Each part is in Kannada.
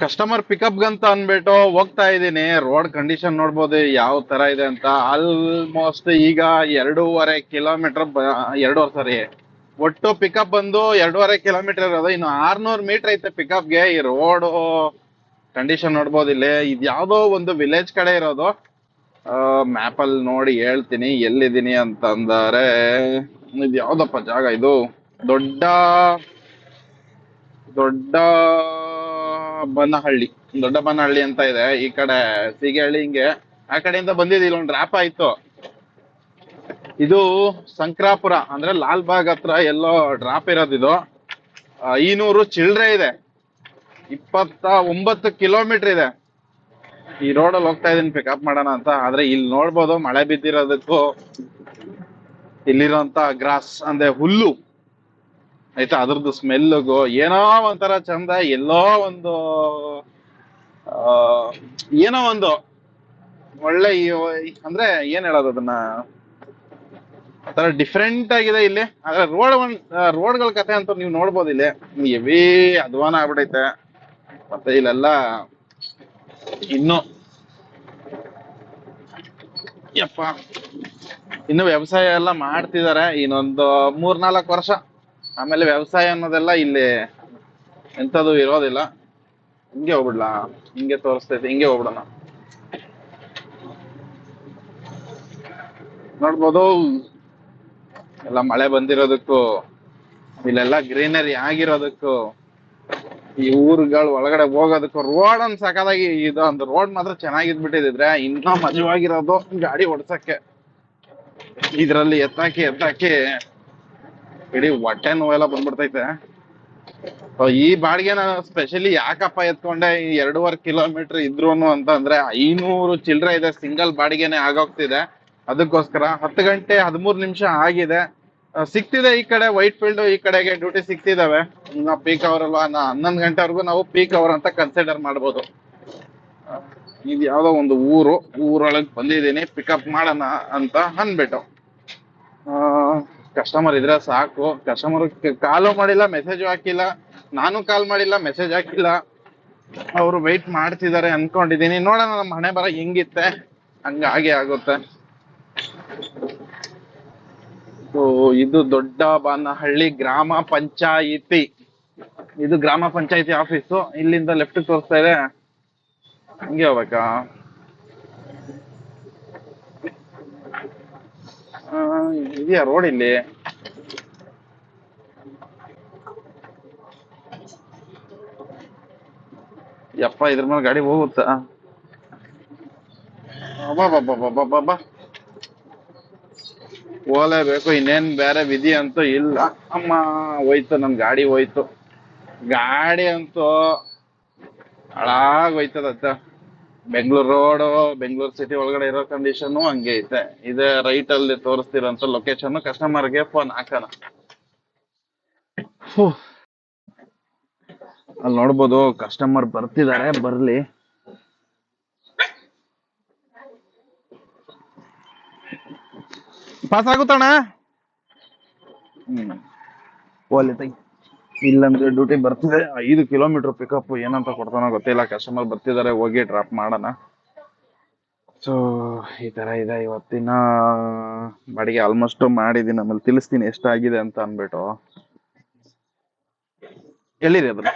ಕಸ್ಟಮರ್ ಪಿಕಪ್ ಅಂತ ಅನ್ಬಿಟ್ಟು ಹೋಗ್ತಾ ಇದ್ದೀನಿ. ರೋಡ್ ಕಂಡೀಷನ್ ನೋಡ್ಬೋದು ಯಾವ ತರ ಇದೆ ಅಂತ. ಆಲ್ಮೋಸ್ಟ್ ಈಗ ಎರಡೂವರೆ ಕಿಲೋಮೀಟರ್ ಎರಡೂವರೆ ಸರಿ. ಒಟ್ಟು ಪಿಕಪ್ ಬಂದು ಎರಡೂವರೆ ಕಿಲೋಮೀಟರ್ ಇರೋದು. ಇನ್ನು ಆರ್ನೂರು ಮೀಟರ್ ಐತೆ ಪಿಕಪ್ಗೆ ಈ ರೋಡ್ ಕಂಡೀಷನ್ ನೋಡ್ಬೋದು ಇಲ್ಲಿ. ಇದು ಯಾವುದೋ ಒಂದು ವಿಲೇಜ್ ಕಡೆ ಇರೋದು. ಮ್ಯಾಪ್ ಅಲ್ಲಿ ನೋಡಿ ಹೇಳ್ತೀನಿ. ಎಲ್ಲಿದ್ದೀನಿ ಅಂತಂದರೆ, ಇದು ಯಾವುದಪ್ಪ ಜಾಗ ಇದು? ದೊಡ್ಡ ದೊಡ್ಡ ಬನ್ನಹಳ್ಳಿ, ದೊಡ್ಡ ಬನ್ನಹಳ್ಳಿ ಅಂತ ಇದೆ. ಈ ಕಡೆ ಸೀಗೆಹಳ್ಳಿ ಹಿಂಗೆ, ಆ ಕಡೆಯಿಂದ ಬಂದಿದ್ದು ಇಲ್ಲೊಂದು ರ್ಯಾಪ್ ಆಯ್ತು. ಇದು ಸಂಕ್ರಾಪುರ, ಅಂದ್ರೆ ಲಾಲ್ಬಾಗ್ ಹತ್ರ ಎಲ್ಲೋ ಡ್ರಾಪ್ ಇರೋದು ಇದು. ಐನೂರು ಚಿಲ್ಡ್ರೆ ಇದೆ. ಇಪ್ಪತ್ತ ಒಂಬತ್ತು ಕಿಲೋಮೀಟರ್ ಇದೆ. ಈ ರೋಡಲ್ಲಿ ಹೋಗ್ತಾ ಇದೀನಿ ಪಿಕಪ್ ಮಾಡೋಣ ಅಂತ. ಆದ್ರೆ ಇಲ್ಲಿ ನೋಡ್ಬೋದು, ಮಳೆ ಬಿದ್ದಿರೋದಕ್ಕೂ ಇಲ್ಲಿರೋಂತ ಗ್ರಾಸ್, ಅಂದ್ರೆ ಹುಲ್ಲು. ಆಯ್ತಾ, ಅದ್ರದ್ದು ಸ್ಮೆಲ್ಗೂ ಏನೋ ಒಂಥರ ಚಂದ, ಎಲ್ಲೋ ಒಂದು ಏನೋ ಒಂದು ಒಳ್ಳೆ ಅಂದ್ರೆ ಏನ್ ಹೇಳೋದು ಅದನ್ನ? ತರ ಡಿಫ್ರೆಂಟ್ ಆಗಿದೆ ಇಲ್ಲಿ. ಆದ್ರೆ ರೋಡ್ ಒಂದ್ ರೋಡ್ಗಳ ಕತೆ ಅಂತ ನೀವು ನೋಡ್ಬೋದು ಇಲ್ಲಿ. ಹೆವಿ ಅಧ್ವಾನ ಆಗ್ಬಿಡೈತೆ ಮತ್ತೆ ಇಲ್ಲೆಲ್ಲ ಇನ್ನು, ಯಪ್ಪ, ಇನ್ನು ವ್ಯವಸಾಯ ಎಲ್ಲ ಮಾಡ್ತಿದಾರೆ ಇನ್ನೊಂದು ಮೂರ್ನಾಲ್ಕು ವರ್ಷ. ಆಮೇಲೆ ವ್ಯವಸಾಯ ಅನ್ನೋದೆಲ್ಲ ಇಲ್ಲಿ ಎಂಥದ್ದು ಇರೋದಿಲ್ಲ. ಹಿಂಗೆ ಹೋಗ್ಬಿಡ್ಲಾ? ಹಿಂಗೆ ತೋರಿಸ್ತೈತೆ, ಹಿಂಗೆ ಹೋಗ್ಬಿಡೋಣ. ನೋಡ್ಬೋದು. ಎಲ್ಲ ಮಳೆ ಬಂದಿರೋದಕ್ಕೂ, ಇಲ್ಲೆಲ್ಲ ಗ್ರೀನರಿ ಆಗಿರೋದಕ್ಕೂ, ಈ ಊರುಗಳ ಒಳಗಡೆ ಹೋಗೋದಕ್ಕೂ ರೋಡ್ ಒಂದ್ ಸಕದಾಗಿ ಇದು ಒಂದು ರೋಡ್ ಮಾತ್ರ ಚೆನ್ನಾಗಿದ್ಬಿಟ್ಟಿದ್ರೆ ಇನ್ನೂ ಮಜವಾಗಿರೋದು ಗಾಡಿ ಓಡ್ಸಕ್ಕೆ. ಇದ್ರಲ್ಲಿ ಎತ್ತಾಕಿ ಎತ್ತಾಕಿ ಇಡೀ ಹೊಟ್ಟೆ ನೋವೆಲ್ಲ ಬಂದ್ಬಿಡ್ತೈತೆ. ಈ ಬಾಡಿಗೆ ನಾನು ಸ್ಪೆಷಲಿ ಯಾಕಪ್ಪ ಎತ್ಕೊಂಡೆ? ಈ ಎರಡೂವರೆ ಕಿಲೋಮೀಟರ್ ಇದ್ರು ಅಂತ ಅಂದ್ರೆ ಐನೂರು ಚಿಲ್ಲರೆ ಇದೆ ಸಿಂಗಲ್ ಬಾಡಿಗೆನೆ ಆಗೋಗ್ತಿದೆ. ಅದಕ್ಕೋಸ್ಕರ ಹತ್ತು ಗಂಟೆ ಹದಿಮೂರು ನಿಮಿಷ ಆಗಿದೆ. ಸಿಕ್ತಿದೆ ಈ ಕಡೆ ವೈಟ್ ಫೀಲ್ಡ್ ಈ ಕಡೆಗೆ ಡ್ಯೂಟಿ ಸಿಕ್ತಿದಾವೆ ನಾವು ಪೀಕ್ ಅವರ್ ಅಲ್ವಾ? ನಾ ಹನ್ನೊಂದು ಗಂಟೆವರೆಗೂ ನಾವು ಪೀಕ್ ಅವರ್ ಅಂತ ಕನ್ಸಿಡರ್ ಮಾಡ್ಬೋದು. ಇದು ಯಾವ್ದೋ ಒಂದು ಊರು, ಊರೊಳಗೆ ಬಂದಿದ್ದೀನಿ ಪಿಕಪ್ ಮಾಡೋಣ ಅಂತ ಅಂದ್ಬಿಟ್ಟು. ಕಸ್ಟಮರ್ ಇದ್ರೆ ಸಾಕು. ಕಸ್ಟಮರ್ ಕಾಲು ಮಾಡಿಲ್ಲ ಮೆಸೇಜ್ ಹಾಕಿಲ್ಲ. ನಾನು ಕಾಲ್ ಮಾಡಿಲ್ಲ ಮೆಸೇಜ್ ಹಾಕಿಲ್ಲ. ಅವರು ವೆಯ್ಟ್ ಮಾಡ್ತಿದ್ದಾರೆ ಅನ್ಕೊಂಡಿದೀನಿ. ನೋಡೋಣ, ನಮ್ಮ ಹಣೆ ಬರ ಹೆಂಗಿತ್ತೆ? ಹಂಗ ಹಾಗೆ ಆಗುತ್ತೆ. ಇದು ದೊಡ್ಡ ಬಾನಹಳ್ಳಿ ಗ್ರಾಮ ಪಂಚಾಯಿತಿ. ಇದು ಗ್ರಾಮ ಪಂಚಾಯಿತಿ ಆಫೀಸು ಇಲ್ಲಿಂದ ಲೆಫ್ಟ್ ತೋರಿಸ್ತಾ ಇದೆ. ಹಂಗೆ ಹೋಗ್ಬೇಕಾ? ಇದೆಯಾ ರೋಡ್ ಇಲ್ಲಿ? ಯಪ್ಪ, ಇದ್ರ ಮೇಲೆ ಗಾಡಿ ಹೋಗುತ್ತಾ? ಅಬ್ಬಬ್ಬಬ್ಬಬ್ಬಬ್ಬಬ್ಬ. ಹೋಲೇಬೇಕು ಇನ್ನೇನ್ ಬೇರೆ ವಿಧಿ ಅಂತೂ ಇಲ್ಲ. ಅಮ್ಮ, ಹೋಯ್ತು, ನನ್ ಗಾಡಿ ಹೋಯ್ತು. ಗಾಡಿ ಅಂತೂ ಹಾಳಾಗ್ ಹೋಯ್ತದತ್ತ. ಬೆಂಗಳೂರು ರೋಡ್ ಬೆಂಗಳೂರು ಸಿಟಿ ಒಳಗಡೆ ಇರೋ ಕಂಡೀಷನ್ ಹಂಗೆ ಐತೆ. ಇದು ರೈಟ್ ಅಲ್ಲಿ ತೋರಿಸ್ತಿರೋಂತ ಲೊಕೇಶನ್ ಕಸ್ಟಮರ್ಗೆ ಫೋನ್ ಹಾಕೋಣ. ಅಲ್ಲಿ ನೋಡ್ಬೋದು ಕಸ್ಟಮರ್ ಬರ್ತಿದ್ದಾರೆ ಬರ್ಲಿ. ಪಾಸ್ ಆಗುತ್ತಣ್ಣ? ಹ್ಮ್. ಓಲಿ ತೈ ಇಲ್ಲಂದ್ರೆ ಡ್ಯೂಟಿ ಬರ್ತಿದೆ. ಐದು ಕಿಲೋಮೀಟರ್ ಪಿಕಪ್ ಏನಂತ ಕೊಡ್ತಾನೋ ಗೊತ್ತಿಲ್ಲ. ಕಸ್ಟಮರ್ ಬರ್ತಿದಾರೆ, ಹೋಗಿ ಡ್ರಾಪ್ ಮಾಡೋಣ. ಸೊ ಈ ತರ ಇದೆ ಇವತ್ತಿನ ಬಾಡಿಗೆ ಆಲ್ಮೋಸ್ಟ್ ಮಾಡಿದೀನಿ. ಆಮೇಲೆ ತಿಳಿಸ್ತೀನಿ ಎಷ್ಟಾಗಿದೆ ಅಂತ ಅನ್ಬಿಟ್ಟು ಎಲ್ಲಿದೆ ಅದ್ರ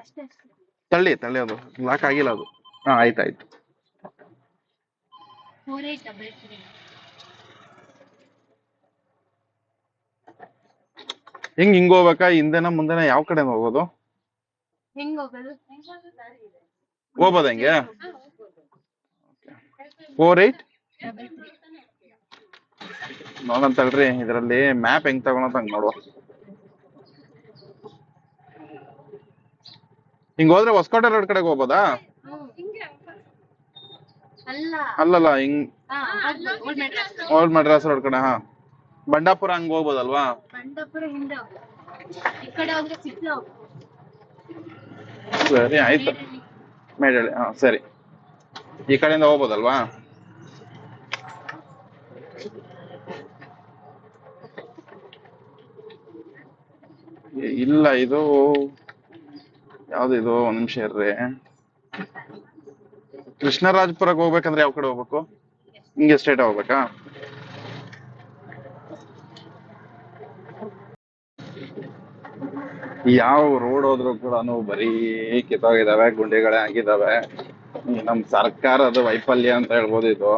ಅಷ್ಟೇ. ತಳ್ಳಿ ತಳ್ಳಿ ಅದು. ಲಾಕ್ ಆಗಿಲ್ಲ ಅದು. ಹಾ ಆಯ್ತಾಯ್ತು ಹೆಂಗ್ ಹಿಂಗ್ ಹೋಗ್ಬೇಕಾ? ಹಿಂದೆನ ಮುಂದೆನ? ಯಾವ ಕಡೆ ಹೋಗೋದು? ಹೆಂಗ್ ಹೋಗೋದು? ಹೋಗ್ಬೋದ ಹೆಂಗೆ? ಫೋರ್ ಏಟ್ ಇದ್ರಲ್ಲಿ ನೋಡೋಣ ತಡ್ರಿ ಇದರಲ್ಲಿ ಮ್ಯಾಪ್ ಹೆಂಗ್ ತಗೊಳತ್ ಹಂಗ್ ನೋಡುವ ಹಿಂಗ್ ಹೋದ್ರೆ ಹೊಸಕೋಟೆ ರೋಡ್ ಕಡೆಗೆ ಹೋಗ್ಬೋದಾ? ಅಲ್ಲ. ಅಲ್ಲಲ್ಲ ಹಿಂಗ್ ಓಲ್ಡ್ ಮೆಡ್ರಾಸ್ ರೋಡ್ ಕಡೆ. ಹಾ. ಬಂಡಾಪುರ ಹಂಗ್ ಹೋಗ್ಬೋದಲ್ವಾ? ಸರಿ ಆಯ್ತು. ಮೇಡಳಿ ಹಾ ಸರಿ. ಈ ಕಡೆಯಿಂದ ಹೋಗ್ಬೋದಲ್ವಾ? ಇಲ್ಲ ಇದು ಯಾವ್ದು ಇದು? ಒಂದ್ ನಿಮಿಷ ಇರ್ರಿ. ಕೃಷ್ಣರಾಜಪುರಕ್ಕೆ ಹೋಗ್ಬೇಕಂದ್ರೆ ಯಾವ ಕಡೆ ಹೋಗ್ಬೇಕು? ಹಿಂಗೆ ಸ್ಟ್ರೇಟ್ ಹೋಗ್ಬೇಕಾ? ಯಾವ ರೋಡ್ ಹೋದ್ರು ಕೂಡ ಬರೀ ಕಿತ್ತೋಗಿದಾವೆ ಗುಂಡಿಗಳೇ ಆಗಿದಾವೆ ನಮ್ ಸರ್ಕಾರದ ವೈಫಲ್ಯ ಅಂತ ಹೇಳ್ಬೋದು ಇದು.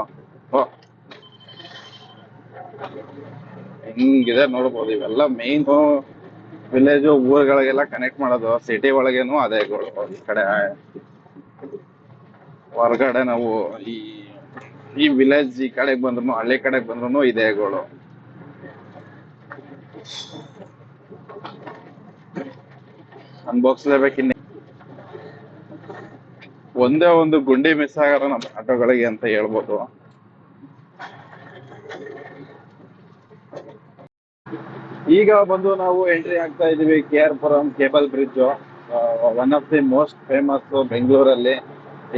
ಹಿಂಗಿದೆ ನೋಡ್ಬೋದು ಇವೆಲ್ಲ ಮೇನ್ ವಿಲೇಜ್ ಊರುಗಳಿಗೆಲ್ಲ ಕನೆಕ್ಟ್ ಮಾಡೋದು ಸಿಟಿ ಒಳಗೇನು ಅದೇ ಈ ಕಡೆ ಹೊರಗಡೆ ನಾವು ಈ ಈ ವಿಲೇಜ್ ಈ ಕಡೆಗೆ ಬಂದ್ರು ಹಳ್ಳಿ ಕಡೆಗೆ ಬಂದ್ರು ಇದೇಗಳು ಗೋಳು ಅನ್ಭೋಗಿಸ್ಲೇಬೇಕು ಇನ್ನೇ. ಒಂದೇ ಒಂದು ಗುಂಡಿ ಮಿಸ್ ಆಗಲ್ಲ ನಮ್ಮ ಆಟೋಗಳಿಗೆ ಅಂತ ಹೇಳ್ಬೋದು. ಈಗ ಬಂದು ನಾವು ಎಂಟ್ರಿ ಆಗ್ತಾ ಇದೀವಿ K R Puram cable bridge one of the most famous ಬೆಂಗಳೂರಲ್ಲಿ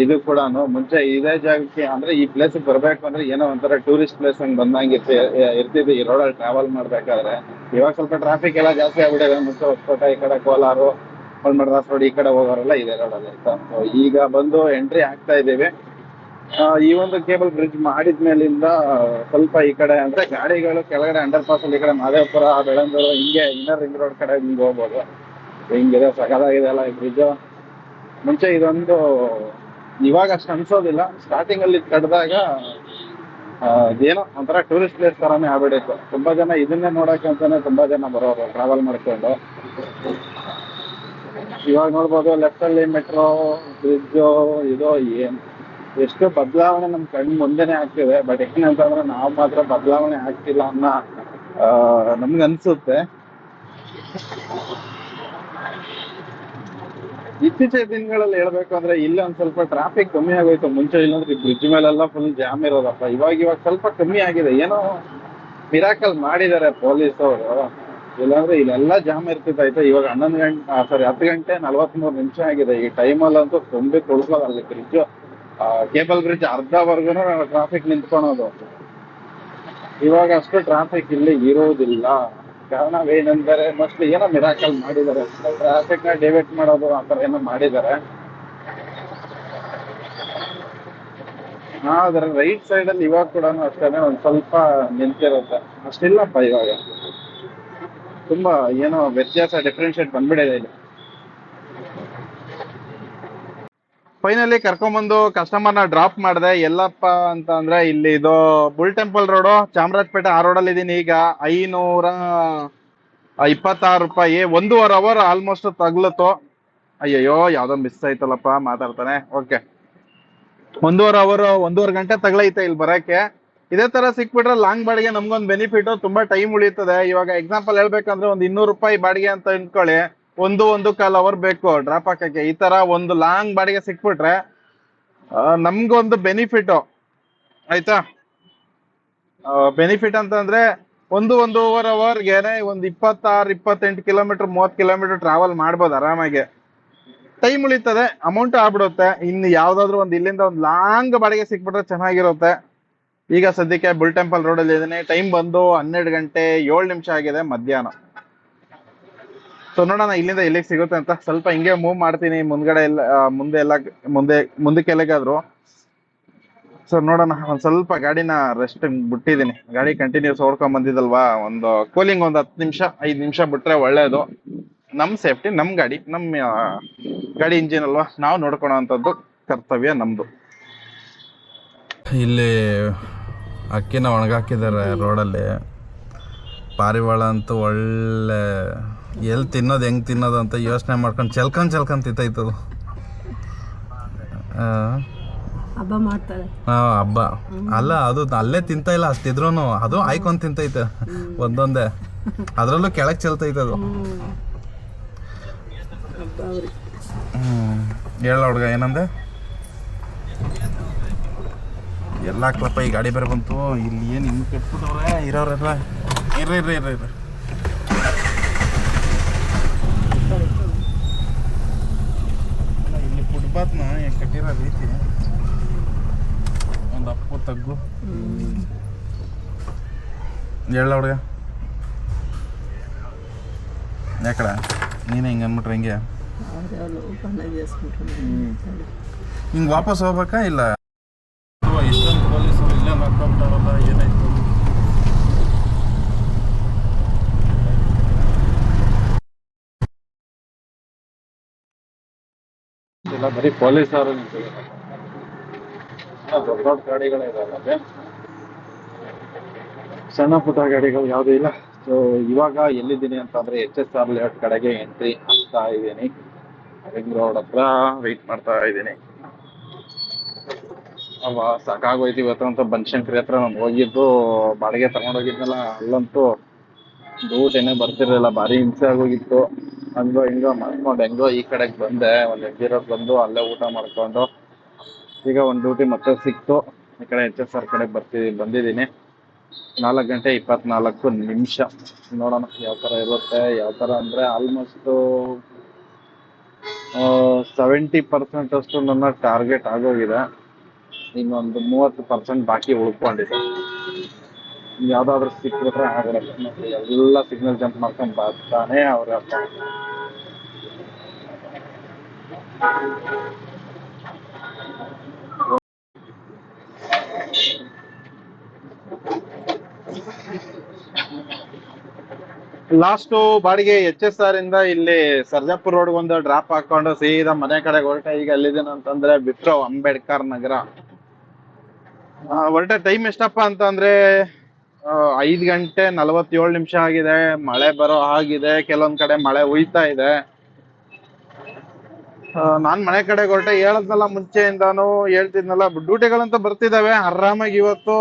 ಇದು ಕೂಡ ಮುಂಚೆ ಇದೇ ಜಾಗಕ್ಕೆ ಅಂದ್ರೆ ಈ ಪ್ಲೇಸ್ ಬರ್ಬೇಕು ಅಂದ್ರೆ ಏನೋ ಒಂಥರ ಟೂರಿಸ್ಟ್ ಪ್ಲೇಸ್ ಹಂಗ್ ಬಂದಂಗೆ ಇರ್ತಿ- ಇರ್ತಿದ್ವಿ ಈ ರೋಡಲ್ಲಿ ಟ್ರಾವೆಲ್ ಮಾಡ್ಬೇಕಾದ್ರೆ ಇವಾಗ ಸ್ವಲ್ಪ ಟ್ರಾಫಿಕ್ ಎಲ್ಲ ಜಾಸ್ತಿ ಆಗ್ಬಿಟ್ಟಿದೆ. ಮುಂಚೆ ಹೊಸಕೋಟೆ ಈ ಕಡೆ ಕೋಲಾರು ಮಡ್ರಾಸ್ ರೋಡ್ ಈ ಕಡೆ ಹೋಗೋರೆಲ್ಲ ಇದೆ ರೋಡಲ್ಲಿ ಈಗ ಬಂದು ಎಂಟ್ರಿ ಆಗ್ತಾ ಇದ್ದೀವಿ. ಈ ಒಂದು ಕೇಬಲ್ ಬ್ರಿಡ್ಜ್ ಮಾಡಿದ್ಮೇಲಿಂದ ಸ್ವಲ್ಪ ಈ ಕಡೆ ಅಂದ್ರೆ ಗಾಡಿಗಳು ಕೆಳಗಡೆ ಅಂಡರ್ ಪಾಸ್ ಅಲ್ಲಿ ಈ ಕಡೆ ಮಾದೇವಪುರ ಬೆಳಂದೂರು ಹಿಂಗೆ ಇನ್ನರ್ ರಿಂಗ್ ರೋಡ್ ಕಡೆ ಹಿಂಗೆ ಹೋಗ್ಬೋದು. ಹಿಂಗಿದೆ ಸಗದಾಗಿದೆ ಅಲ್ಲ ಈ ಬ್ರಿಡ್ಜ್ ಮುಂಚೆ ಇದೊಂದು, ಇವಾಗ ಅಷ್ಟು ಅನ್ಸೋದಿಲ್ಲ. ಸ್ಟಾರ್ಟಿಂಗ್ ಅಲ್ಲಿ ಕಡ್ದಾಗ ಏನೋ ಒಂಥರ ಟೂರಿಸ್ಟ್ ಪ್ಲೇಸ್ ತರಾನೇ ಆಗ್ಬಿಡಿತ್ತು ತುಂಬಾ ಜನ ಇದನ್ನೇ ನೋಡಕ್ಕೆ ಅಂತಾನೆ ತುಂಬಾ ಜನ ಬರೋರು ಟ್ರಾವೆಲ್ ಮಾಡ್ಕೊಂಡು. ಇವಾಗ ನೋಡ್ಬೋದು ಲೆಫ್ಟ್ ಅಲ್ಲಿ ಮೆಟ್ರೋ ಬ್ರಿಡ್ಜ್ ಇದು, ಏನ್. ಎಷ್ಟು ಬದಲಾವಣೆ ನಮ್ ಕಣ್ ಮುಂದೆನೆ ಆಗ್ತಿದೆ, ಬಟ್ ಏನಂತಂದ್ರೆ ನಾವು ಮಾತ್ರ ಬದಲಾವಣೆ ಆಗ್ತಿಲ್ಲ ಅನ್ನೋ ನಮ್ಗ್ ಅನ್ಸುತ್ತೆ. ಇತ್ತೀಚಿನ ದಿನಗಳಲ್ಲಿ ಹೇಳ್ಬೇಕು ಅಂದ್ರೆ ಇಲ್ಲಿ ಒಂದ್ ಸ್ವಲ್ಪ ಟ್ರಾಫಿಕ್ ಕಮ್ಮಿ ಆಗೋಯ್ತು, ಮುಂಚೆ ಇಲ್ಲಂದ್ರೆ ಬ್ರಿಡ್ಜ್ ಮೇಲೆಲ್ಲ ಫುಲ್ ಜಾಮ್ ಇರೋದಪ್ಪ, ಇವಾಗ ಇವಾಗ ಸ್ವಲ್ಪ ಕಮ್ಮಿ ಆಗಿದೆ. ಏನೋ ಮಿರಾಕಲ್ ಮಾಡಿದ್ದಾರೆ ಪೊಲೀಸ್ ಅವರು. ಇಲ್ಲಾಂದ್ರೆ ಇಲ್ಲೆಲ್ಲ ಜಾಮ್ ಇರ್ತಿದ್ದಾಯ್ತು ಇವಾಗ ಹನ್ನೊಂದು ಗಂಟೆ ಸಾರಿ ಹತ್ತು ಗಂಟೆ ನಲವತ್ಮೂರು ನಿಮಿಷ ಆಗಿದೆ. ಈ ಟೈಮಲ್ಲಂತೂ ತುಂಬಿ ತುಳ್ಕೋದಲ್ಲಿ ಬ್ರಿಡ್ಜ್ ಕೇಬಲ್ ಬ್ರಿಡ್ಜ್ ಅರ್ಧವರೆಗೂ ಟ್ರಾಫಿಕ್ ನಿಂತ್ಕೊಳೋದು. ಇವಾಗ ಅಷ್ಟು ಟ್ರಾಫಿಕ್ ಇಲ್ಲಿ ಇರುವುದಿಲ್ಲ ಕಾರಣವೇನೆಂದರೆ ಮೋಸ್ಟ್ಲಿ ಏನೋ ಮಿರಾಕಲ್ ಮಾಡಿದ್ದಾರೆ. ಟ್ರಾಫಿಕ್ನ ಡಿವೈಡ್ ಮಾಡೋದು ಆ ಥರ ಏನೋ ಮಾಡಿದ್ದಾರೆ. ಆದ್ರೆ ರೈಟ್ ಸೈಡ್ ಅಲ್ಲಿ ಇವಾಗ ಕೂಡ ಅಷ್ಟೇ ಒಂದ್ ಸ್ವಲ್ಪ ನಿಂತಿರುತ್ತೆ. ಅಷ್ಟಿಲ್ಲಪ್ಪ ಇವಾಗ. ತುಂಬಾ ಏನೋ ವ್ಯತ್ಯಾಸ ಡಿಫ್ರೆನ್ಶಿಯೇಟ್ ಬಂದ್ಬಿಡಿದೆ ಇಲ್ಲಿ. ಫೈನಲಿ ಕರ್ಕೊಂಬಂದು ಕಸ್ಟಮರ್ನ ಡ್ರಾಪ್ ಮಾಡಿದೆ, ಎಲ್ಲಪ್ಪ ಅಂತ ಅಂದ್ರೆ ಇಲ್ಲಿ ಇದು ಬುಲ್ ಟೆಂಪಲ್ ರೋಡು ಚಾಮರಾಜಪೇಟೆ ಆ ರೋಡಲ್ಲಿ ಇದೀನಿ ಈಗ. ಐನೂರ ಇಪ್ಪತ್ತಾರು ರೂಪಾಯಿ, ಒಂದೂವರೆ ಅವರ್ ಆಲ್ಮೋಸ್ಟ್ ತಗ್ಲತ್ತು. ಅಯ್ಯಯ್ಯೋ, ಯಾವ್ದೋ ಮಿಸ್ ಆಯ್ತಲ್ಲಪ್ಪ ಮಾತಾಡ್ತಾನೆ. ಓಕೆ ಒಂದೂವರೆ ಅವರ್ ಒಂದೂವರೆ ಗಂಟೆ ತಗ್ಲೈತೆ ಇಲ್ಲಿ ಬರಕ್ಕೆ. ಇದೇ ತರ ಸಿಕ್ಬಿಟ್ರೆ ಲಾಂಗ್ ಬಾಡಿಗೆ ನಮ್ಗೊಂದು ಬೆನಿಫಿಟ್ ತುಂಬಾ ಟೈಮ್ ಉಳಿತದೆ ಇವಾಗ ಎಕ್ಸಾಂಪಲ್ ಹೇಳ್ಬೇಕಂದ್ರೆ ಒಂದು ಇನ್ನೂರು ರೂಪಾಯಿ ಬಾಡಿಗೆ ಅಂತ ಇಟ್ಕೊಳ್ಳಿ ಒಂದು ಒಂದು ಕಾಲ್ ಅವರ್ ಬೇಕು ಡ್ರಾಪ್ ಹಾಕಕ್ಕೆ. ಈ ತರ ಒಂದು ಲಾಂಗ್ ಬಾಡಿಗೆ ಸಿಕ್ಬಿಟ್ರೆ ನಮ್ಗೊಂದು ಬೆನಿಫಿಟ್ ಆಯ್ತಾ? ಬೆನಿಫಿಟ್ ಅಂತಂದ್ರೆ ಒಂದು ಒಂದು ಓವರ್ ಅವರ್ಗೆನೆ ಒಂದು ಇಪ್ಪತ್ತಾರು, ಇಪ್ಪತ್ತೆಂಟು ಕಿಲೋಮೀಟರ್ ಮೂವತ್ತು ಕಿಲೋಮೀಟರ್ ಟ್ರಾವೆಲ್ ಮಾಡ್ಬೋದು ಆರಾಮಾಗಿ. ಟೈಮ್ ಉಳಿತದೆ ಅಮೌಂಟ್ ಆಗ್ಬಿಡುತ್ತೆ. ಇನ್ನು ಯಾವ್ದಾದ್ರು ಒಂದು ಇಲ್ಲಿಂದ ಒಂದು ಲಾಂಗ್ ಬಾಡಿಗೆ ಸಿಕ್ಬಿಟ್ರೆ ಚೆನ್ನಾಗಿರುತ್ತೆ. ಈಗ ಸದ್ಯಕ್ಕೆ ಬುಲ್ ಟೆಂಪಲ್ ರೋಡಲ್ಲಿ ಇದ್ದೀನಿ ಟೈಮ್ ಬಂದು ಹನ್ನೆರಡು ಗಂಟೆ ಏಳು ನಿಮಿಷ ಆಗಿದೆ ಮಧ್ಯಾಹ್ನ. ಸೊ ನೋಡೋಣ, ಇಲ್ಲಿಂದ ಎಲ್ಲಿಗೆ ಸಿಗುತ್ತೆ ಅಂತ. ಸ್ವಲ್ಪ ಹಿಂಗೆ ಮೂವ್ ಮಾಡ್ತೀನಿ, ಮುಂದ್ಗಡೆ ಎಲ್ಲ ಮುಂದೆ ಎಲ್ಲ, ಮುಂದೆ ಮುಂದಕ್ಕೆ ಎಲ್ಲಿಗಾದ್ರು ಸೊ ನೋಡೋಣ, ಒಂದ್ ಸ್ವಲ್ಪ ಗಾಡಿನ ರೆಸ್ಟ್ ಬಿಟ್ಟಿದ್ದೀನಿ. ಗಾಡಿ ಕಂಟಿನ್ಯೂಸ್ ಓಡ್ಕೊಂಡ್ ಬಂದಿದ್ದಲ್ವಾ? ಒಂದು ಕೂಲಿಂಗ್ ಒಂದು ಹತ್ತು ನಿಮಿಷ, ಐದು ನಿಮಿಷ ಬಿಟ್ರೆ ಒಳ್ಳೇದು. ನಮ್ ಸೇಫ್ಟಿ ನಮ್ ಗಾಡಿ ನಮ್ಮ ಗಾಡಿ ಇಂಜಿನ್ ಅಲ್ವಾ? ನಾವು ನೋಡ್ಕೊಳೋ ಕರ್ತವ್ಯ ನಮ್ದು. ಇಲ್ಲಿ ಅಕ್ಕಿನ ಒಣಗಾಕಿದ್ದಾರೆ ರೋಡಲ್ಲಿ. ಪಾರಿವಾಳ ಅಂತೂ ಒಳ್ಳೆ ಎಲ್ಲಿ ತಿನ್ನೋದು ಹೆಂಗೆ ತಿನ್ನೋದು ಅಂತ ಯೋಚನೆ ಮಾಡ್ಕೊಂಡು ಚಲ್ಕನ್ ಚಲ್ಕನ್ ತಿಂತೈತದು. ಆ, ಹಬ್ಬ ಮಾಡ್ತಾರೆ. ಆ, ಹಬ್ಬ. ಅಲ್ಲ ಅದು ಅಲ್ಲೇ ತಿಂತ ಇಲ್ಲ ಅಷ್ಟಿದ್ರು ಅದು ಆಯ್ಕೊಂಡ್ ತಿಂತೈತೆ ಒಂದೊಂದೇ. ಅದರಲ್ಲೂ ಕೆಳಗೆ ಚೆಲ್ತೈತೆ ಅದು ಹೇಳ ಹುಡ್ಗ ಏನಂದೆ? ಎಲ್ಲ ಹಾಕ್ಲಪ್ಪ ಈ ಗಾಡಿ ಬೇರೆ ಬಂತು. ಇಲ್ಲಿ ಏನು ಹಿಂಗೆ ಕೆಟ್ಬಿಟ್ಟವ್ರೆ? ಇರೋರೆಲ್ಲ. ಇರ್ರಿ ಇರ್ರಿ ಇರ್ರಿ ಇರ್ರಿ. ಫುಟ್ಪಾತ್ನ ಹೆಂಗೆ ಕಟ್ಟಿರೋ ರೀತಿ. ಒಂದು ಅಪ್ಪು ತಗ್ಗು. ಹೇಳ ಹುಡುಗ. ಯಾಕಡ ನೀನು ಹಿಂಗೆ ಅಂದ್ಬಿಟ್ರೆ ಹಿಂಗೆ? ಹಿಂಗೆ ವಾಪಸ್ ಹೋಗ್ಬೇಕಾ ಇಲ್ಲ? ಇಷ್ಟೊಂದು ಪೊಲೀಸರು ಇಲ್ಲೇ ಮಾಡ್ಕೊಂಬಿಟ್ಟಾರ ಇಲ್ಲ, ಬರೀ ಪೊಲೀಸರು ದೊಡ್ಡ ದೊಡ್ಡ ಗಾಡಿಗಳೇ ಇದಾವೆ ಸಣ್ಣ ಪುಟ್ಟ ಗಾಡಿಗಳು ಯಾವುದೂ ಇಲ್ಲ. ಸೊ ಇವಾಗ ಎಲ್ಲಿದ್ದೀನಿ ಅಂತಂದ್ರೆ ಎಚ್ ಎಸ್ ಆರ್ ಲೇಔಟ್ ಕಡೆಗೆ ಎಂಟ್ರಿ ಆಗ್ತಾ ಇದ್ದೀನಿ. ರಿಂಗ್ ರೋಡ್ ಹತ್ರ ವೆಯ್ಟ್ ಮಾಡ್ತಾ ಇದ್ದೀನಿ. ಅವ ಸಾಕಾಗೋಯ್ತು ಇವತ್ತು ಅಂತ ಬನಶಂಕರಿ ಹತ್ರ ನಾನು ಹೋಗಿದ್ದು, ಬಾಡಿಗೆ ತಗೊಂಡೋಗಿದ್ನಲ್ಲ, ಅಲ್ಲಂತೂ ದುಡ್ಡು ಏನೇ ಬರ್ತಿರಲಿಲ್ಲ, ಭಾರಿ ಹಿಂಸೆ ಆಗೋಗಿತ್ತು. ಹಂಗೋ, ಹಿಂಗೋ ಮಾಡ್ಕೊಂಡು ಹೆಂಗೋ ಈ ಕಡೆಗೆ ಬಂದೆ. ಒಂದು ಎಗ್ಗಿರೋದು ಬಂದು ಅಲ್ಲೇ ಊಟ ಮಾಡ್ಕೊಂಡು ಈಗ ಒಂದು ಡ್ಯೂಟಿ ಮತ್ತೆ ಸಿಕ್ತು. ಈ ಕಡೆ ಎಚ್ ಎಸ್ ಆರ್ ಕಡೆ ಬರ್ತಿದ್ದೀನಿ ಬಂದಿದ್ದೀನಿ ನಾಲ್ಕು ಗಂಟೆ ಇಪ್ಪತ್ನಾಲ್ಕು ನಿಮಿಷ. ನೋಡೋಣ ಯಾವ ಥರ ಇರುತ್ತೆ. ಯಾವ ಥರ ಅಂದರೆ ಆಲ್ಮೋಸ್ಟು ಸೆವೆಂಟಿ ಪರ್ಸೆಂಟ್ ಅಷ್ಟು ನನ್ನ ಟಾರ್ಗೆಟ್ ಆಗೋಗಿದೆ. ಇನ್ನೊಂದು ಮೂವತ್ತು ಪರ್ಸೆಂಟ್ ಬಾಕಿ ಉಳ್ಕೊಂಡಿದೆ. ಯಾವ್ದಾದ್ರು ಸಿಕ್ಕಿದ್ರೆ ಆಗಲ್ಲ ಎಲ್ಲಾ ಸಿಗ್ನಲ್ ಜಂಪ್ ಮಾಡ್ಕೊಂಡ್ ಬರ್ತಾನೆ ಅವ್ರ ಲಾಸ್ಟ್ ಬಾಡಿಗೆ ಎಚ್ ಎಸ್ ಆರ್ ಇಂದ ಇಲ್ಲಿ ಸರ್ಜಾಪುರ್ ರೋಡ್ ಒಂದು ಡ್ರಾಪ್ ಹಾಕೊಂಡು ಸೀದಾ ಮನೆ ಕಡೆ ಹೊರಟೆ. ಈಗ ಎಲ್ಲಿದ್ದೀನಿ ಅಂತಂದ್ರೆ ಬಿಟ್ರೋ ಅಂಬೇಡ್ಕರ್ ನಗರ. ಹೊರಟೆ ಟೈಮ್ ಎಷ್ಟಪ್ಪ ಅಂತಂದ್ರೆ ಐದ್ ಗಂಟೆ ನಲವತ್ತೇಳು ನಿಮಿಷ ಆಗಿದೆ, ಮಳೆ ಬರೋ ಹಾಗಿದೆ ಕೆಲವೊಂದ್ ಕಡೆ ಮಳೆ ಹುಯ್ತಾ ಇದೆ. ನಾನು ನಾನ್ ಮನೆ ಕಡೆ ಹೊರಟೆ ಹೇಳದ್ನಲ್ಲ ಮುಂಚೆಯಿಂದಾನು, ಹೇಳ್ತಿದ್ನಲ್ಲ, ಡ್ಯೂಟಿಗಳಂತ ಬರ್ತಿದಾವೆ, ಆರಾಮಾಗಿ ಇವತ್ತು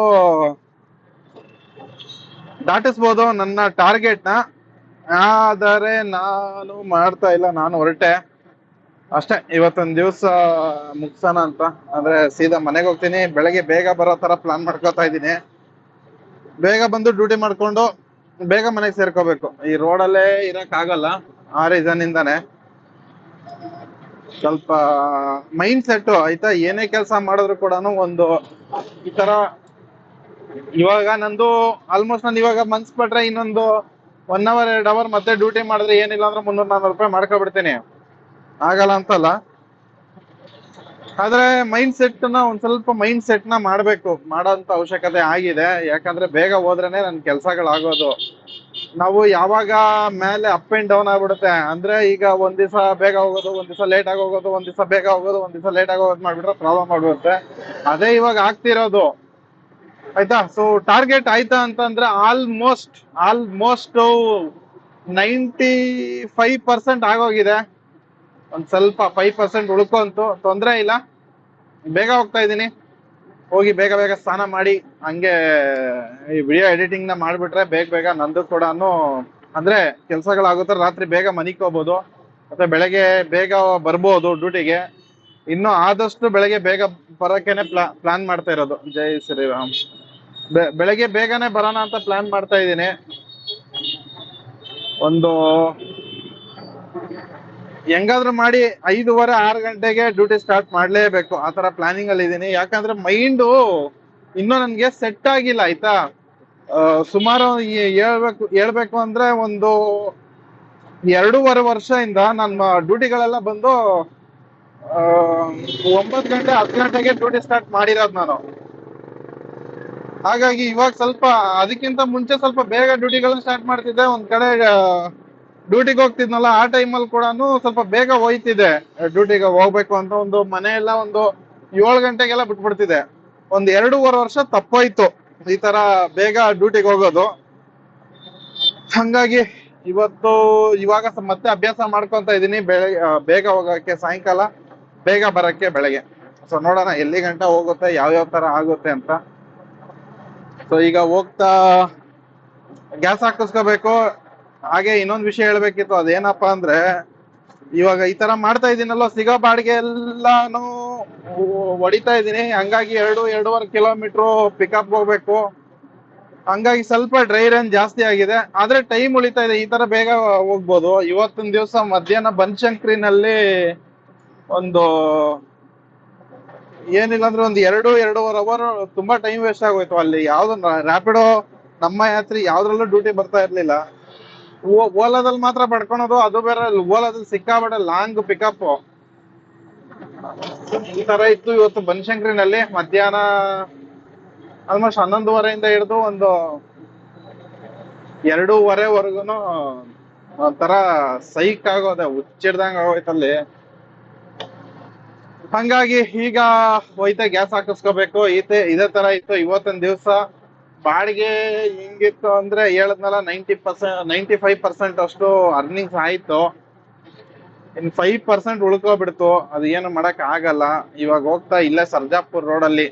ದಾಟಿಸ್ಬೋದು ನನ್ನ ಟಾರ್ಗೆಟ್ನ ಆದರೆ ನಾನು ಮಾಡ್ತಾ ಇಲ್ಲ, ನಾನು ಹೊರಟೆ. ಅಷ್ಟೇ, ಇವತ್ತೊಂದ್ ದಿವಸ ಮುಗ್ಸೋಣ ಅಂತ. ಅಂದ್ರೆ ಸೀದಾ ಮನೆಗೆ ಹೋಗ್ತೀನಿ, ಬೆಳಗ್ಗೆ ಬೇಗ ಬರೋ ತರ ಪ್ಲಾನ್ ಮಾಡ್ಕೋತಾ ಇದ್ದೀನಿ. ಬೇಗ ಬಂದು ಡ್ಯೂಟಿ ಮಾಡ್ಕೊಂಡು ಬೇಗ ಮನೆಗೆ ಸೇರ್ಕೋಬೇಕು. ಈ ರೋಡಲ್ಲೇ ಆಗಲ್ಲ. ಆ ರೀಸನ್ ಇಂದಾನೆ. ಸ್ವಲ್ಪ ಮೈಂಡ್ ಸೆಟ್ ಆಯ್ತಾ? ಏನೇ ಕೆಲಸ ಮಾಡಿದ್ರು ಕೂಡ ಒಂದು ಈ ತರ ಇವಾಗ ನಂದು ಆಲ್ಮೋಸ್ಟ್ ನಾನು ಇವಾಗ ಮನ್ಸ್ ಪಟ್ರೆ ಇನ್ನೊಂದು ಒನ್ ಅವರ್ ಎರಡ್ ಅವರ್ ಮತ್ತೆ ಡ್ಯೂಟಿ ಮಾಡಿದ್ರೆ ಏನಿಲ್ಲ ಅಂದ್ರೆ ಮುನ್ನೂರ್ ನಾನ್ನೂರು ರೂಪಾಯಿ ಮಾಡ್ಕೊಬಿಡ್ತೀನಿ. ಆಗಲ್ಲ ಅಂತಲ್ಲ. ಆದ್ರೆ ಮೈಂಡ್ ಸೆಟ್ನ ಒಂದ್ ಸ್ವಲ್ಪ ಮೈಂಡ್ ಸೆಟ್ನ ಮಾಡ್ಬೇಕು, ಮಾಡೋಂತ ಅವಶ್ಯಕತೆ ಆಗಿದೆ. ಯಾಕಂದ್ರೆ ಬೇಗ ಹೋದ್ರೇನೆ ನನ್ ಕೆಲ್ಸಗಳಾಗೋದು. ನಾವು ಯಾವಾಗ ಮೇಲೆ ಅಪ್ ಅಂಡ್ ಡೌನ್ ಆಗ್ಬಿಡುತ್ತೆ, ಅಂದ್ರೆ ಈಗ ಒಂದ್ ದಿವಸ ಬೇಗ ಹೋಗೋದು, ಒಂದ್ ದಿವಸ ಲೇಟ್ ಆಗಿ ಹೋಗೋದು, ಒಂದ್ ದಿವಸ ಬೇಗ ಹೋಗೋದು, ಒಂದ್ ದಿವಸ ಲೇಟ್ ಆಗಿ ಹೋಗೋದು ಮಾಡ್ಬಿಟ್ರೆ ಪ್ರಾಬ್ಲಮ್ ಆಗ್ಬಿಡುತ್ತೆ ಅದೇ ಇವಾಗ ಆಗ್ತಿರೋದು. ಆಯ್ತಾ? ಸೊ ಟಾರ್ಗೆಟ್ ಆಯ್ತಾ ಅಂತಂದ್ರೆ almost almost ninety five percent ಆಗೋಗಿದೆ. ಒಂದ್ ಸ್ವಲ್ಪ ಫೈವ್ ಪರ್ಸೆಂಟ್ ಉಳ್ಕೊಂತು ತೊಂದರೆ ಇಲ್ಲ. ಬೇಗ ಹೋಗ್ತಾ ಇದ್ದೀನಿ. ಹೋಗಿ ಬೇಗ ಬೇಗ ಸ್ನಾನ ಮಾಡಿ, ಹಂಗೆ ಈ ವಿಡಿಯೋ ಎಡಿಟಿಂಗ್ನ ಮಾಡ್ಬಿಟ್ರೆ ಬೇಗ ಬೇಗ ನಂದು ಕೂಡ ಅಂದ್ರೆ ಕೆಲಸಗಳಾಗುತ್ತೆ, ರಾತ್ರಿ ಬೇಗ ಮನಿಗ್ ಹೋಗ್ಬೋದು, ಮತ್ತೆ ಬೆಳಗ್ಗೆ ಬೇಗ ಬರ್ಬೋದು ಡ್ಯೂಟಿಗೆ. ಇನ್ನು ಆದಷ್ಟು ಬೆಳಗ್ಗೆ ಬೇಗ ಬರೋಕ್ಕೇನೆ ಪ್ಲಾ ಪ್ಲಾನ್ ಮಾಡ್ತಾ ಇರೋದು. ಜೈ ಶ್ರೀರಾಮ್. ಬೆಳಗ್ಗೆ ಬೇಗನೆ ಬರೋಣ ಅಂತ ಪ್ಲಾನ್ ಮಾಡ್ತಾ ಇದ್ದೀನಿ. ಒಂದು ಹೆಂಗಾದ್ರೂ ಮಾಡಿ ಐದೂವರೆ, ಆರು ಗಂಟೆಗೆ ಡ್ಯೂಟಿ ಸ್ಟಾರ್ಟ್ ಮಾಡಲೇಬೇಕು. ಆ ತರ ಪ್ಲಾನಿಂಗ್ ಅಲ್ಲಿ ಇದೀನಿ. ಯಾಕಂದ್ರೆ ಮೈಂಡು ಇನ್ನೂ ನನಗೆ ಸೆಟ್ ಆಗಿಲ್ಲ, ಆಯ್ತಾ? ಸುಮಾರು ಹೇಳ್ಬೇಕು ಹೇಳ್ಬೇಕು ಅಂದ್ರೆ ಒಂದು ಎರಡೂವರೆ ವರ್ಷದಿಂದ ನನ್ನ ಡ್ಯೂಟಿಗಳೆಲ್ಲ ಬಂದು ಒಂಬತ್ ಒಂಬತ್ತು ಗಂಟೆ, ಹತ್ತು ಗಂಟೆಗೆ ಡ್ಯೂಟಿ ಸ್ಟಾರ್ಟ್ ಮಾಡಿರೋದು ನಾನು. ಹಾಗಾಗಿ ಇವಾಗ ಸ್ವಲ್ಪ ಅದಕ್ಕಿಂತ ಮುಂಚೆ ಸ್ವಲ್ಪ ಬೇಗ ಡ್ಯೂಟಿಗಳನ್ನ ಸ್ಟಾರ್ಟ್ ಮಾಡ್ತಿದ್ದೆ. ಒಂದ್ ಕಡೆ ಡ್ಯೂಟಿಗೆ ಹೋಗ್ತಿದ್ನಲ್ಲ, ಆ ಟೈಮಲ್ಲಿ ಕೂಡ ಸ್ವಲ್ಪ ಬೇಗ ಹೋಯ್ತಿದೆ. ಡ್ಯೂಟಿಗೆ ಹೋಗ್ಬೇಕು ಅಂತ ಒಂದು ಮನೆ ಎಲ್ಲ ಒಂದು ಏಳು ಗಂಟೆಗೆಲ್ಲ ಬಿಟ್ಬಿಡ್ತಿದೆ. ಒಂದ್ ಎರಡೂವರೆ ವರ್ಷ ತಪ್ಪೋಯ್ತು ಈ ತರ ಬೇಗ ಡ್ಯೂಟಿಗೆ ಹೋಗೋದು. ಹಂಗಾಗಿ ಇವತ್ತು ಇವಾಗ ಮತ್ತೆ ಅಭ್ಯಾಸ ಮಾಡ್ಕೊಂತ ಇದೀನಿ ಬೇಗ ಹೋಗಕ್ಕೆ ಸಾಯಂಕಾಲ, ಬೇಗ ಬರಕ್ಕೆ ಬೆಳಗ್ಗೆ. ಸೊ ನೋಡೋಣ ಎಲ್ಲಿ ಗಂಟ ಹೋಗುತ್ತೆ, ಯಾವ್ಯಾವ ತರ ಆಗುತ್ತೆ ಅಂತ. ಸೊ ಈಗ ಹೋಗ್ತಾ, ಗ್ಯಾಸ್ ಹಾಕಿಸ್ಕೋಬೇಕು. ಹಾಗೆ ಇನ್ನೊಂದು ವಿಷಯ ಹೇಳ್ಬೇಕಿತ್ತು, ಅದೇನಪ್ಪಾ ಅಂದ್ರೆ, ಇವಾಗ ಈ ತರ ಮಾಡ್ತಾ ಇದೀನಲ್ಲ ಸಿಗೋ ಬಾಡಿಗೆ ಎಲ್ಲಾನು ಹೊಡಿತಾ ಇದೀನಿ ಹಂಗಾಗಿ ಎರಡು, ಎರಡೂವರೆ ಕಿಲೋಮೀಟರ್ ಪಿಕಪ್ ಹೋಗ್ಬೇಕು. ಹಂಗಾಗಿ ಸ್ವಲ್ಪ ಡ್ರೈ ರನ್ ಜಾಸ್ತಿ ಆಗಿದೆ. ಆದ್ರೆ ಟೈಮ್ ಉಳಿತಾ ಇದೆ, ಈ ತರ ಬೇಗ ಹೋಗ್ಬೋದು. ಇವತ್ತಿನ ದಿವಸ ಮಧ್ಯಾಹ್ನ ಬನಶಂಕರಿನಲ್ಲಿ ಒಂದು ಏನಿಲ್ಲ ಅಂದ್ರೆ ಒಂದು ಎರಡು, ಎರಡೂವರೆ ಅವರ್ ತುಂಬಾ ಟೈಮ್ ವೇಸ್ಟ್ ಆಗೋಯ್ತು. ಅಲ್ಲಿ ಯಾವ್ದು ರ್ಯಾಪಿಡೋ ನಮ್ಮ ಯಾತ್ರಿ ಯಾವ್ದ್ರಲ್ಲೂ ಡ್ಯೂಟಿ ಬರ್ತಾ ಇರ್ಲಿಲ್ಲ. ಓಲಾದಲ್ಲಿ ಮಾತ್ರ ಪಡ್ಕೊಳೋದು, ಅದು ಬೇರೆ ಓಲಾದಲ್ಲಿ ಸಿಕ್ಕಾಬೇಡ ಲಾಂಗ್ ಪಿಕಪ್ ಈ ತರ ಇತ್ತು ಇವತ್ತು ಬನಶಂಕರಿನಲ್ಲಿ. ಮಧ್ಯಾಹ್ನ ಆಲ್ಮೋಸ್ಟ್ ಹನ್ನೊಂದುವರೆಯಿಂದ ಹಿಡಿದು ಒಂದು ಎರಡೂವರೆವರೆಗೂ ಒಂಥರ ಸೈಕ್ ಆಗೋದೆ ಹುಚ್ಚಿಡ್ದಂಗ ಆಗೋಯ್ತಲ್ಲಿ ಹಂಗಾಗಿ ಈಗ ಹೋಯ್ತೆ ಗ್ಯಾಸ್ ಹಾಕಿಸ್ಕೋಬೇಕು. ಈತೆ ಇದೇ ತರ ಇತ್ತು. ಇವತ್ತಿನ ದಿವಸ ಬಾಡಿಗೆ ಹಿಂಗಿತ್ತು ಅಂದ್ರೆ ಹೇಳದ್ನಲ್ಲ ninety percent ninety five percent ಅಷ್ಟು ಅರ್ನಿಂಗ್ಸ್ ಆಯ್ತು. ಇನ್ ಫೈವ್ ಪರ್ಸೆಂಟ್ ಉಳ್ಕೋಬಿಡ್ತು. ಅದು ಏನು ಮಾಡಕ್ ಆಗಲ್ಲ. ಇವಾಗ ಹೋಗ್ತಾ ಇಲ್ಲೇ ಸರ್ಜಾಪುರ್ ರೋಡ್ ಅಲ್ಲಿ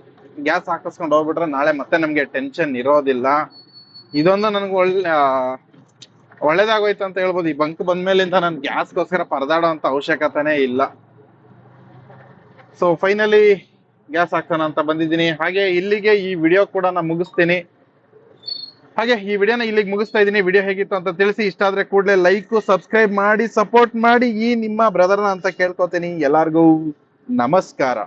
ಗ್ಯಾಸ್ ಹಾಕಿಸ್ಕೊಂಡು ಹೋಗ್ಬಿಟ್ರೆ ನಾಳೆ ಮತ್ತೆ ನಮ್ಗೆ ಟೆನ್ಷನ್ ಇರೋದಿಲ್ಲ. ಇದೊಂದು ನನ್ಗೆ ಒಳ್ಳೆ ಒಳ್ಳೇದಾಗೋಯ್ತು ಅಂತ ಹೇಳ್ಬೋದು. ಈ ಬಂಕ್ ಬಂದ್ಮೇಲಿಂದ ನನ್ ಗ್ಯಾಸ್ಗೋಸ್ಕರ ಪರದಾಡೋ ಅಂತ ಅವಶ್ಯಕತೆನೇ ಇಲ್ಲ. ಸೊ ಫೈನಲಿ ಗ್ಯಾಸ್ ಹಾಕ್ತಾನ ಅಂತ ಬಂದಿದ್ದೀನಿ. ಹಾಗೆ ಇಲ್ಲಿಗೆ ಈ ವಿಡಿಯೋ ಕೂಡ ನಾನು ಮುಗಿಸ್ತೀನಿ. ಹಾಗೆ ಈ ವಿಡಿಯೋನ ಇಲ್ಲಿಗೆ ಮುಗಿಸ್ತಾ ಇದ್ದೀನಿ. ವಿಡಿಯೋ ಹೇಗಿತ್ತು ಅಂತ ತಿಳಿಸಿ. ಇಷ್ಟ ಆದ್ರೆ ಕೂಡಲೇ ಲೈಕ್ ಸಬ್ಸ್ಕ್ರೈಬ್ ಮಾಡಿ ಸಪೋರ್ಟ್ ಮಾಡಿ ಈ ನಿಮ್ಮ ಬ್ರದರ್ನ ಅಂತ ಕೇಳ್ಕೊತೀನಿ. ಎಲ್ಲಾರ್ಗೂ ನಮಸ್ಕಾರ.